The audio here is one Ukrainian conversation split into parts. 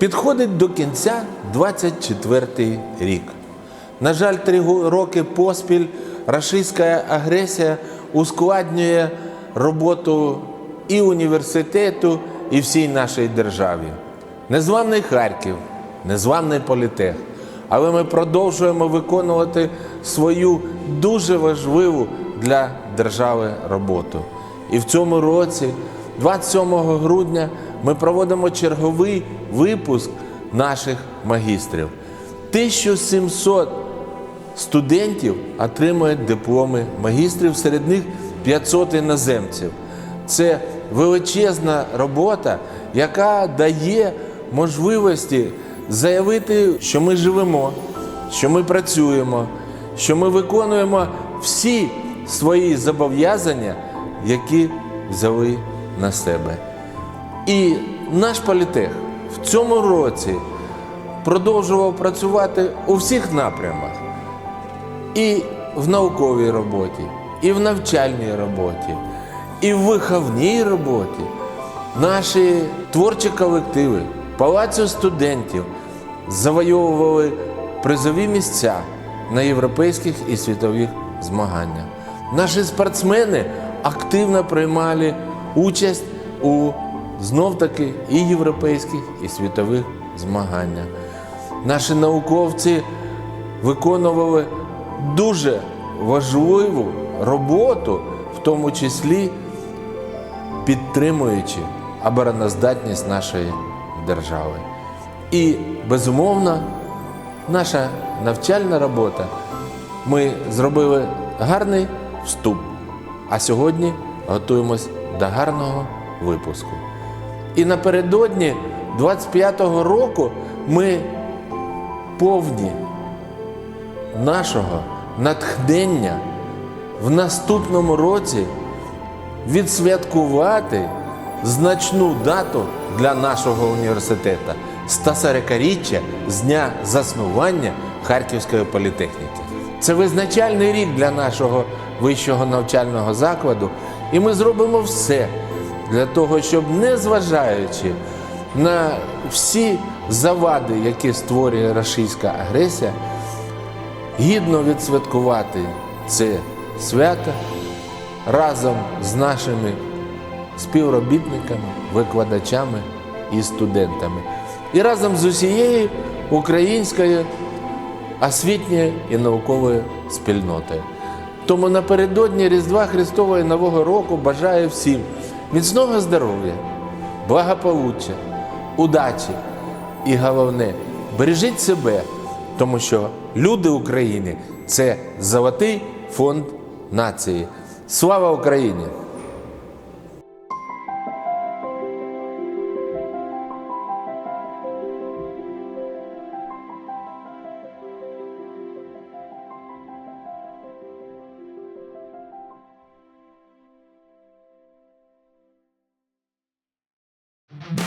Підходить до кінця 24-й рік. На жаль, три роки поспіль рашистська агресія ускладнює роботу і університету, і всій нашій державі. Незламний Харків, незламний політех. Але ми продовжуємо виконувати свою дуже важливу для держави роботу. І в цьому році, 27 грудня, ми проводимо черговий випуск наших магістрів. 1700 студентів отримують дипломи магістрів, серед них 500 іноземців. Це величезна робота, яка дає можливості заявити, що ми живемо, що ми працюємо, що ми виконуємо всі свої зобов'язання, які взяли на себе. І наш політех в цьому році продовжував працювати у всіх напрямах і в науковій роботі, і в навчальній роботі, і в виховній роботі. Наші творчі колективи, палацю студентів завойовували призові місця на європейських і світових змаганнях. Наші спортсмени активно приймали участь у знов-таки і європейських, і світових змаганнях. Наші науковці виконували дуже важливу роботу, в тому числі підтримуючи обороноздатність нашої держави. І, безумовно, наша навчальна робота. Ми зробили гарний вступ, а сьогодні готуємось до гарного випуску. І напередодні 25-го року ми повні нашого натхнення в наступному році відсвяткувати значну дату для нашого університету 140-річчя з дня заснування Харківської політехніки. Це визначальний рік для нашого вищого навчального закладу, і ми зробимо все для того, щоб, незважаючи на всі завади, які створює рашистська агресія, гідно відсвяткувати це свято разом з нашими співробітниками, викладачами і студентами. І разом з усією українською освітньою і науковою спільнотою. Тому напередодні Різдва Христового і Нового року бажаю всім міцного здоров'я, благополуччя, удачі і головне, бережіть себе, тому що люди України це золотий фонд нації. Слава Україні! Кожен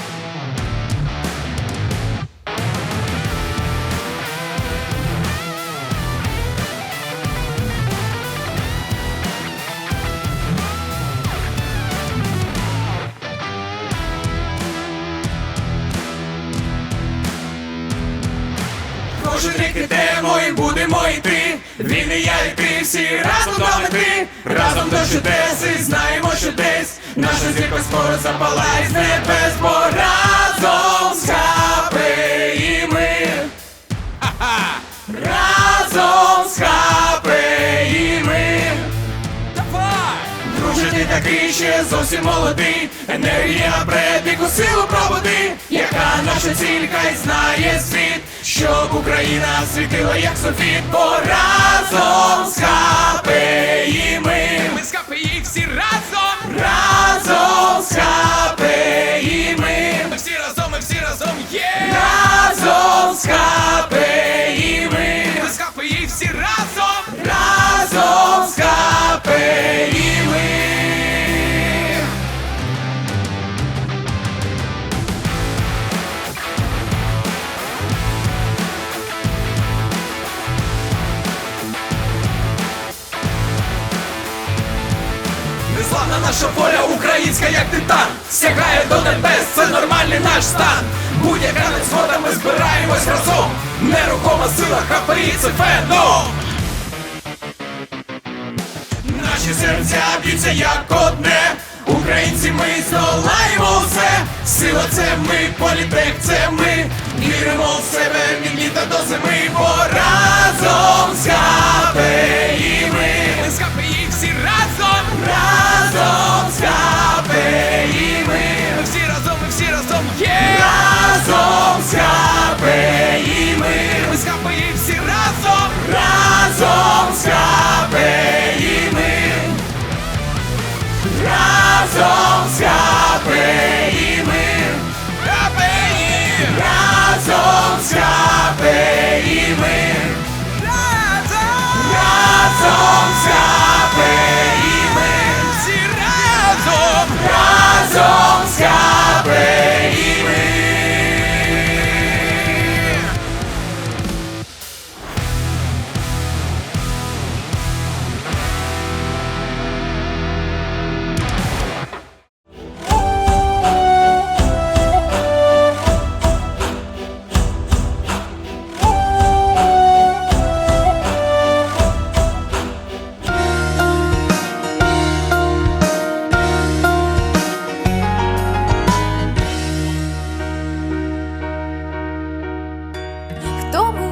рік ідемо і будемо йти. Він і я, і ти, всі разом до мети, разом до чудес, і знаємо, що десь наша зірка скоро запалає з небес, бо разом з хапи і ми. Разом з хапи і ми. Друже, ти такий ще зовсім молодий, енергія бредику силу пробуди, яка наша ціль, хай знає світ, щоб Україна світила як софіт, бо разом з хапи ми. Ми з хапи всі разом, разом з хапи ми. Ми всі разом, ми всі разом є. Разом з хапи ми. Ми з хапи всі разом, разом з хапи ми. До небес, це нормальний наш стан. Будь-яка незгода, ми збираємось разом. Нерухома сила, ХПІ це феном. Наші серця б'ються як одне. Українці, ми здолаємо все. Сила це ми, політек це ми. Віримо в себе від літа до зими, бо Разом з ХПІ ми. Ми з ХПІ всі разом. Разом з ХПІ ми. Разом з ХПІ ми Разом з ХПІ ми Разом Разом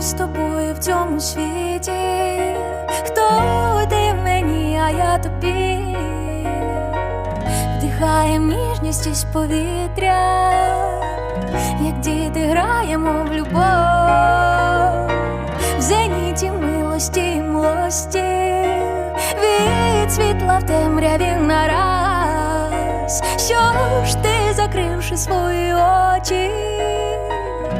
З тобою в цьому світі? Хто ти мені, а я тобі? Вдихаєм ніжність із повітря, як діти граємо в любов, в зеніті милості й млості, від світла в темряві нараз. Що ж ти, закривши свої очі?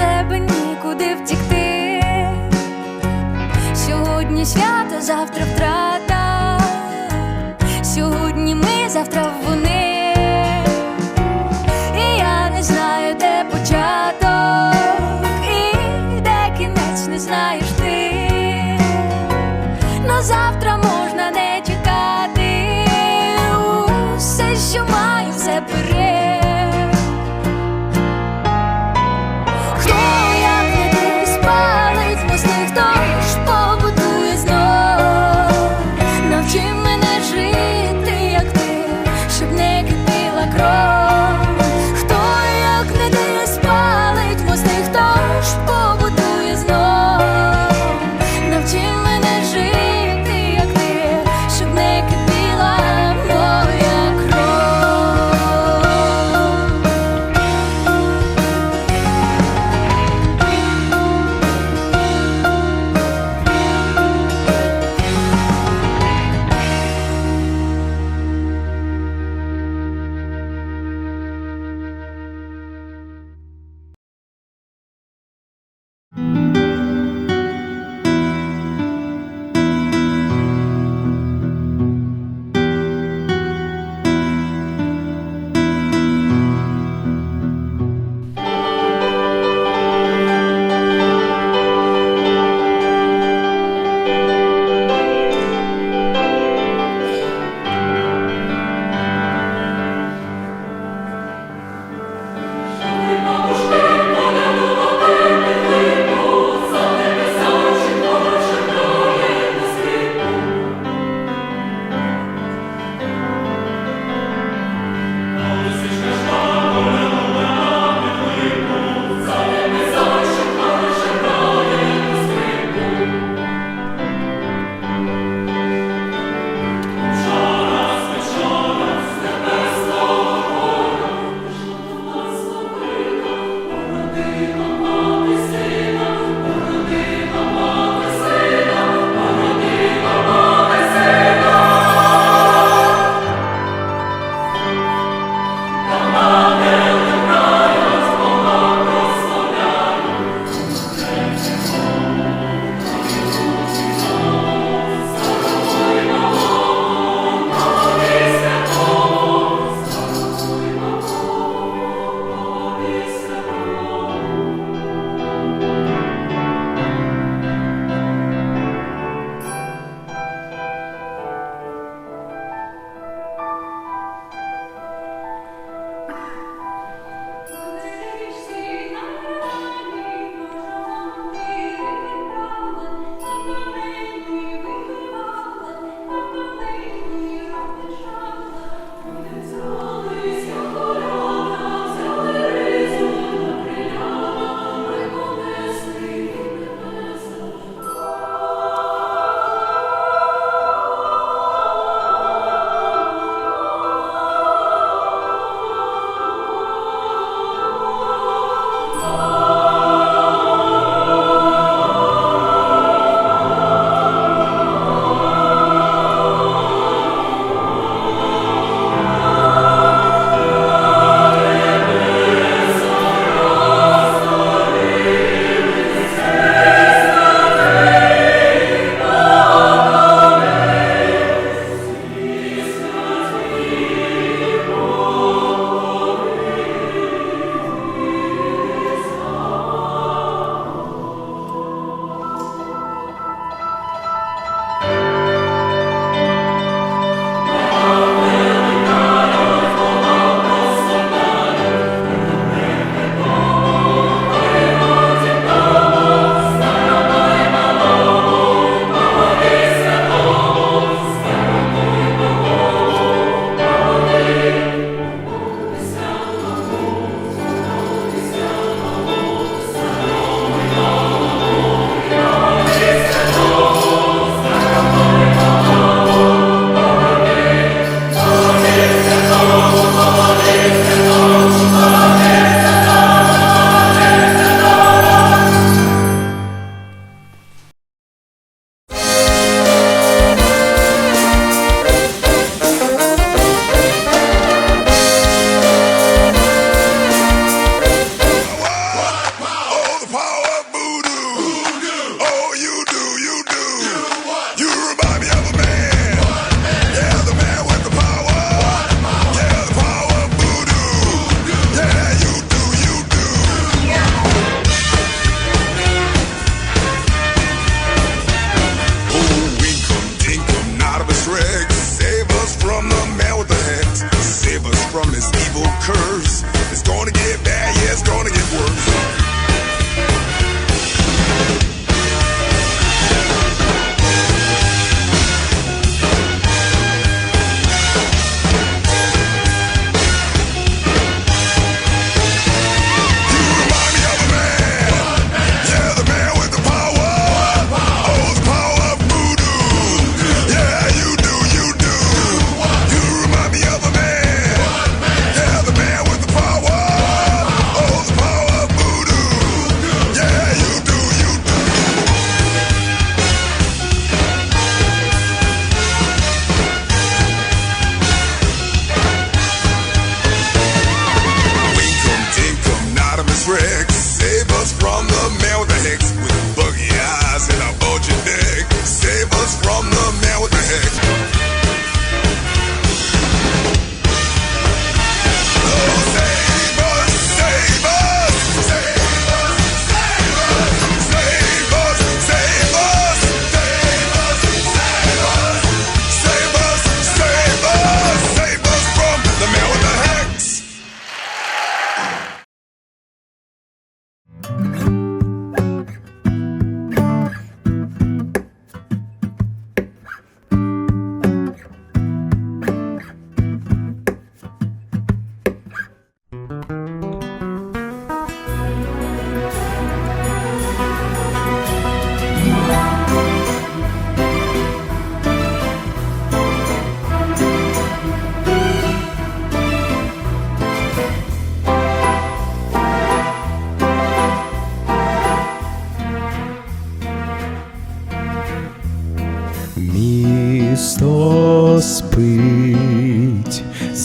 Себе нікуди втікти. Сьогодні свято, завтра втрата. Сьогодні ми, завтра вони.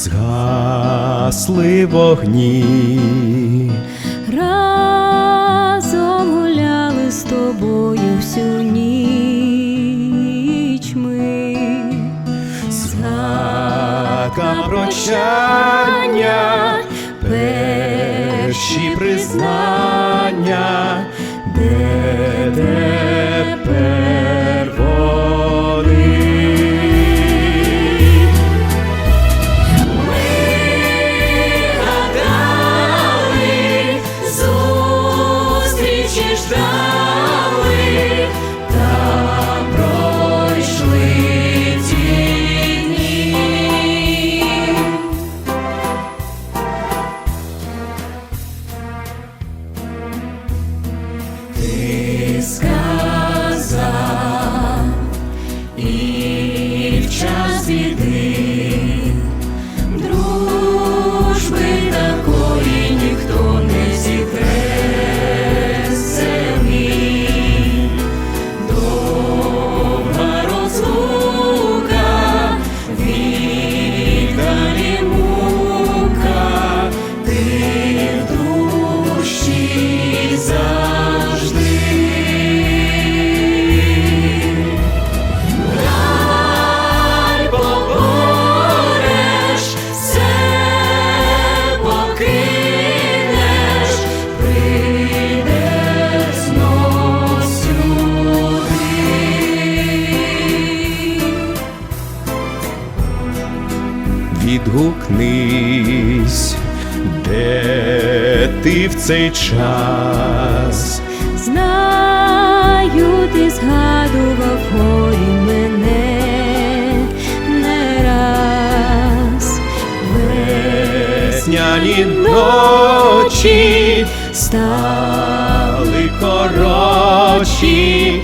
Гасли вогні. Разом гуляли з тобою всю ніч ми. Згадка прощання, перші признання, де тепер зустрічі Відгукнись, де ти в цей час. Знаю, ти згадував горі мене не раз. Весняні ночі стали коротші,